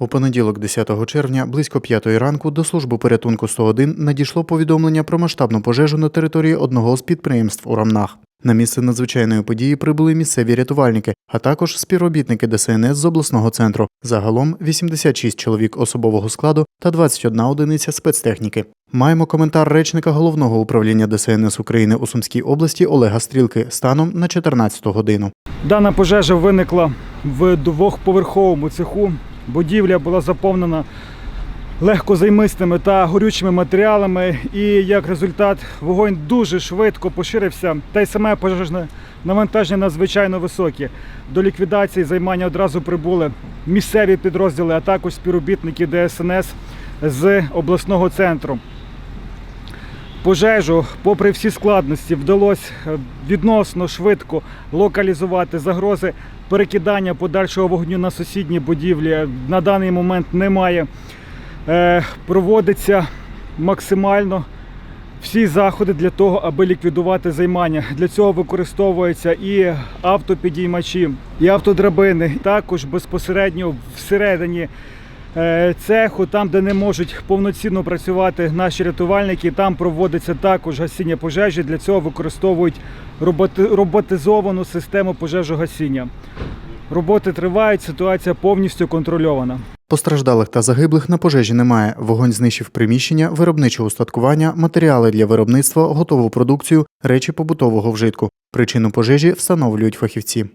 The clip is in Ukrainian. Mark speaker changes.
Speaker 1: У понеділок, 10 червня, близько 5 ранку, до служби порятунку 101 надійшло повідомлення про масштабну пожежу на території одного з підприємств у Рамнах. На місце надзвичайної події прибули місцеві рятувальники, а також співробітники ДСНС з обласного центру. Загалом 86 чоловік особового складу та 21 одиниця спецтехніки. Маємо коментар речника головного управління ДСНС України у Сумській області Олега Стрілки станом на 14 годину.
Speaker 2: Дана пожежа виникла в двохповерховому цеху. Будівля була заповнена легкозаймистими та горючими матеріалами, і як результат вогонь дуже швидко поширився, та й саме пожежне навантаження надзвичайно високе. До ліквідації займання одразу прибули місцеві підрозділи, а також співробітники ДСНС з обласного центру. Пожежу, попри всі складності, вдалося е, відносно швидко локалізувати загрози перекидання подальшого вогню на сусідні будівлі. На даний момент немає. Е, Проводиться максимально всі заходи для того, аби ліквідувати займання. Для цього використовуються і автопідіймачі, і автодрабини. Також безпосередньо всередині цеху, там, де не можуть повноцінно працювати наші рятувальники, там проводиться також гасіння пожежі. Для цього використовують роботи- роботизовану систему пожежогасіння. Роботи тривають, ситуація повністю контрольована.
Speaker 1: Постраждалих та загиблих на пожежі немає. Вогонь знищив приміщення, виробниче устаткування, матеріали для виробництва, готову продукцію, речі побутового вжитку. Причину пожежі встановлюють фахівці.